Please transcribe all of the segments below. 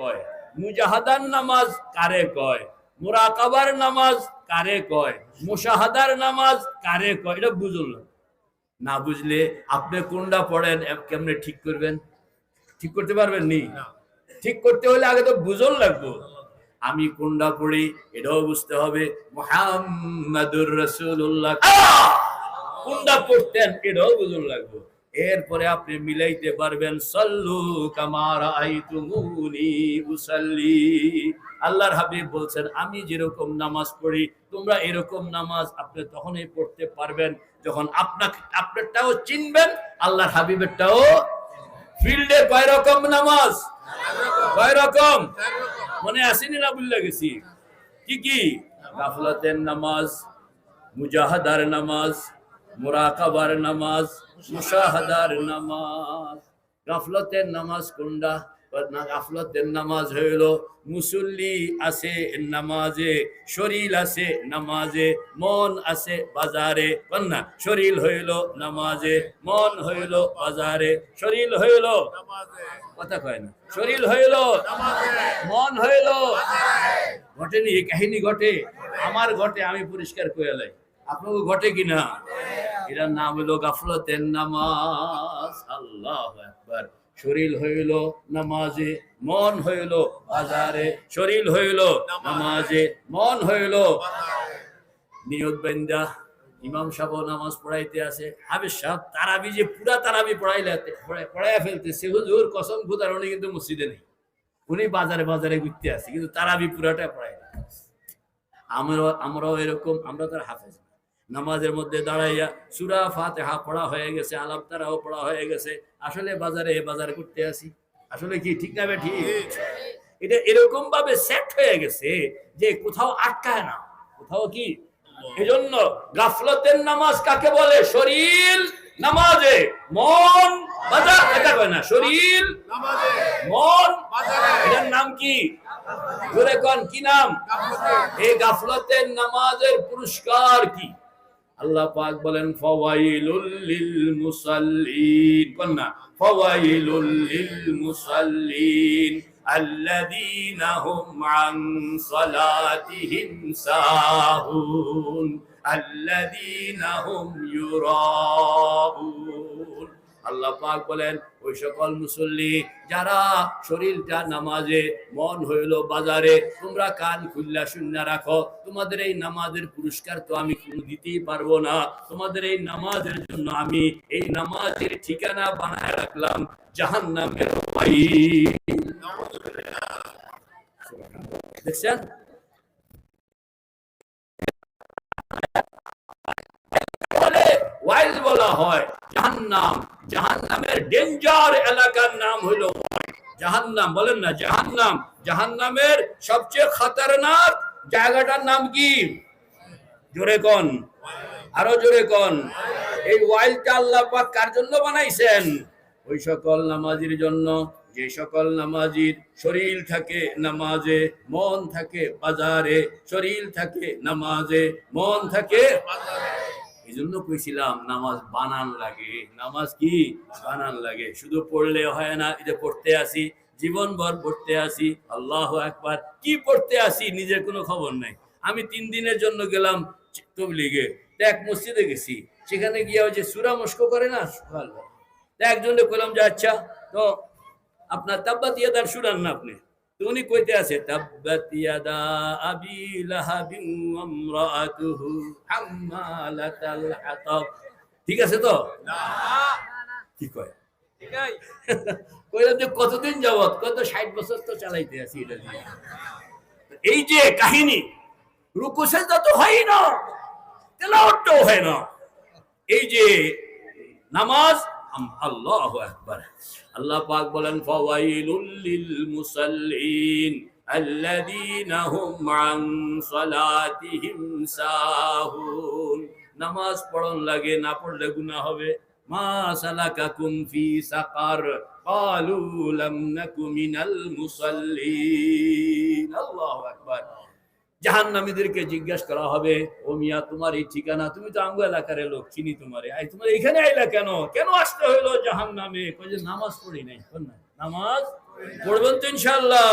কয়? মুজাহাদার নামাজ কারে কয়? মুরাকাবার নামাজ কারে কয়? মুশাহাদার নামাজ কারে কয়? এটা বুঝুন না। বুঝলে আপনি কোনটা পড়েন কেমনে ঠিক করবেন? ঠিক করতে পারবেন নি? ঠিক করতে হলে আগে তো বুঝন লাগবো। আমি কোনটা পড়ি এটাও বুঝতে হবে। মোহাম্মদুর রসুল্লাহ কোনটা পড়তেন এটাও বুঝন লাগবো। এরপরে আপনি মিলাইতে পারবেন, সল্লু কামার উসাল্লি। আল্লাহর হাবিব বলছেন, আমি যেরকম নামাজ পড়ি, তোমরা এরকম নামাজ আপনি তখনই পড়তে পারবেন যখন আপনাকে, আপনারটাও চিনবেন, আল্লাহর হাবিবেরটাও ফিল্ডে কয় রকম নামাজ? কয় রকম মনে আসেনি না বুঝলে গেছি। কি কি? গাফলাতের নামাজ, মুজাহাদার নামাজ, মুরাকাবার নামাজ মুশাহাদার নামাজ। গাফলতের নামাজ কোনটা? গাফলতের নামাজ হইল, মুসল্লি আছে নামাজে, শরীর আছে নামাজে, মন আছে বাজারে, কন্যা, শরীর হইল নামাজে, মন হইল বাজারে, শরীর হইল কথা কয় না, শরীর হইল মন হইল ঘটেনি কাহিনী ঘটে? আমার ঘটে, আমি পরিষ্কার করে লাই। আপনাকে ঘটে কিনা? এটার নাম হইল গাফলতের নামাজ। আল্লাহ একবার শরীর হইল নামাজে, মন হইল বাজারে। শরীর হইল নামাজে, মন হইল নিয়ত বেন্দা, ইমাম সাহেব নামাজ পড়াইতে আছে। হাবিজ সাহেব তারাবি যে পুরা তারাবি পড়াইলে পড়াইয়া ফেলতেছে। হুজুর, কসম খুদার, উনি কিন্তু মসজিদে নেই। উনি বাজারে বাজারে ঘুরতে আছে কিন্তু তারাবি পুরাটা পড়াই না। আমরাও আমরাও এরকম, আমরা তার হাফেজ না। নামাজের মধ্যে দাঁড়াইয়া সুরা ফাতেহা পড়া হয়ে গেছে আলাপ তারাও পড়া হয়ে গেছে। আসলে বাজারে বাজার করতে আসি। আসলে কি ঠিক না ঠিক। এটা এরকম ভাবে সেট হয়ে গেছে যে কোথাও আটকায় না। কোথাও কি? এজন্য গাফলতের নামাজ কাকে বলে? শরীর নামাজে। মন বাজার এটা কয় না শরীর মন এটার নাম কি? জোরে কন কি নাম? এই গাফলতের নামাজের পুরস্কার কি? আল্লাহ পাক বলেন ফাওয়াইলুল লিল মুসাল্লিন কোন না ফাওয়াইলুল লিল মুসাল্লিন الذين هم عن صلاتهم ساهون الذين هم يراءون আল্লাহ পাক বলেন, ওই সকল মুসল্লি যারা শরীরটা নামাজে মন হইল বাজারে, তোমরা কান খুল্লা শূন্য রাখো। তোমাদের এই নামাজের পুরস্কার তো আমি কোনো দিতেই পারব না। তোমাদের এই নামাজের জন্য আমি এই নামাজের ঠিকানা বানায় রাখলাম জাহান নামের দেখছেন? বলা হয় জাহান্নাম। জাহান্নামের ডেঞ্জার এলাকার নাম হলো জাহান্নাম, বলেন না, জাহান্নাম। জাহান্নামের সবচেয়ে খতরনাক জায়গাটার নাম কি? জোরে কোন। আরও জোরে কোন। এই ওয়াইলটা আল্লাহ পাক কার জন্য বানাইছেন? ওই সকল নামাজির জন্য। যে সকল নামাজির শরীর থাকে নামাজে, মন থাকে বাজারে। শরীর থাকে নামাজে, মন থাকে এই জন্য কইছিলাম, নামাজ বানান লাগে। নামাজ কি? বানান লাগে। শুধু পড়লে হয় না এটা পড়তে আসি জীবন ভর পড়তে আসি, আল্লাহ একবার কি পড়তে আসি? নিজের কোনো খবর নাই। আমি তিন দিনের জন্য গেলাম তবলিগে। এক মসজিদে গেছি। সেখানে গিয়ে ওই যে সুরা মস্ক করে না? একজনে কইলাম যে আচ্ছা তো আপনার তাব্বাত ইয়াদার শুনান না আপনি? উনি কইতে আছে তাব্বাত ইয়াদা আবি লাহাবিন ওয়া ইমরাআতুহু হাম্মালাতাল হাতাব। ঠিক আছে তো? কি কয়? কইলাম যে কতদিন যাবত কত ষাট বছর তো চালাইতে আছি এটা দিয়ে। এই যে কাহিনী রুকু সেজদা তো হয় না তেলাওয়াতটাও হয় না। এই যে নামাজ আল্লাহু আকবার। আল্লাহ পাক বলেন, ফাওয়াইলুল লিল মুসাল্লিন আল্লাযীনা হুম আন সালাতিহিম সাহুন। নামাজ পড়ন লাগে, না পড়লে গুনাহ হবে। মা সালাকাকুম ফি সাকার। ক্বালু লাম নাকু মিনাল মুসাল্লিন। আল্লাহু আকবার। জাহান্নামীদেরকে জিজ্ঞাসা করা হবে, ও মিয়া, তোমার এই ঠিকানা? তুমি তো আঙ্গু এলাকার লোক, চিনি তোমারে। তোমার এখানে আইলা কেন? কেন আসতে হইল জাহান্নামে? কই যে, নামাজ পড়ি নাই না, নামাজ পড়বেন তো ইনশাল্লাহ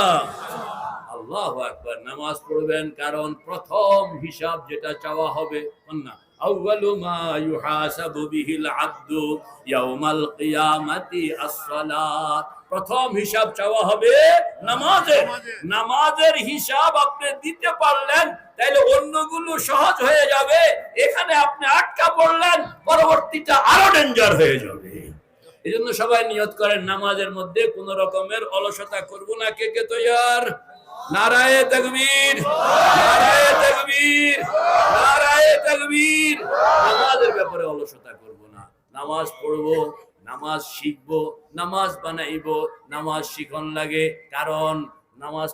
আল্লাহ আকবার, নামাজ পড়বেন, কারণ প্রথম হিসাব যেটা চাওয়া হবে না, আউয়ালু মা ইউহাসাবু আবদু ইয়াউমাল কিয়ামাতি আস-সালাত। প্রথম হিসাব চাওয়া হবে নামাজের। নামাজের। হিসাব আপনি দিতে পারলেন তাহলে অন্যগুলো সহজ হয়ে যাবে। এখানে আপনি আটকা পড়লেন পরবর্তীটা আরও ডেঞ্জার হয়ে যাবে। এই জন্য সবাই নিয়ত করেন নামাজের মধ্যে কোন রকমের অলসতা করব না। কে কে তৈয়ার? নারায়ে তকবীর। নারায়ে তকবীর। নারায়ে তকবীর। নামাজের ব্যাপারে অলসতা করব না। নামাজ পড়ব। নামাজ শিখব নামাজ বানাইব নামাজ শিখন লাগে কারণ নামাজ